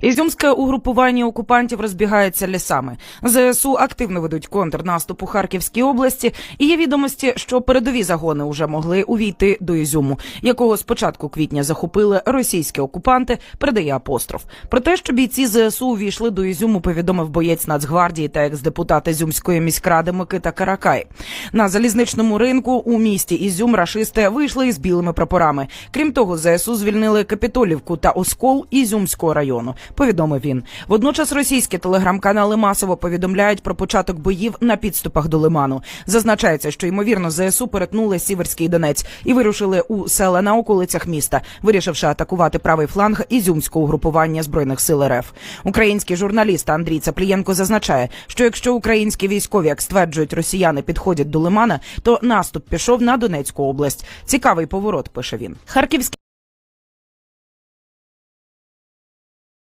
Ізюмське угрупування окупантів розбігається лісами. ЗСУ активно ведуть контрнаступ у Харківській області. І є відомості, що передові загони вже могли увійти до Ізюму, якого з початку квітня захопили російські окупанти. Передає апостроф. Про те, що бійці ЗСУ увійшли до Ізюму, повідомив боєць Нацгвардії та екс-депутат Ізюмської міськради Микита Каракай. На залізничному ринку у місті Ізюм рашисти вийшли із білими прапорами. Крім того, ЗСУ звільнили Капітолівку та Оскол Ізюмського району. Повідомив він. Водночас російські телеграм-канали масово повідомляють про початок боїв на підступах до лиману. Зазначається, що ймовірно ЗСУ перетнули Сіверський Донець і вирушили у села на околицях міста, вирішивши атакувати правий фланг ізюмського угрупування збройних сил РФ. Український журналіст Андрій Цаплієнко зазначає, що якщо українські військові, як стверджують росіяни, підходять до лимана, то наступ пішов на Донецьку область. Цікавий поворот, пише він. Харківський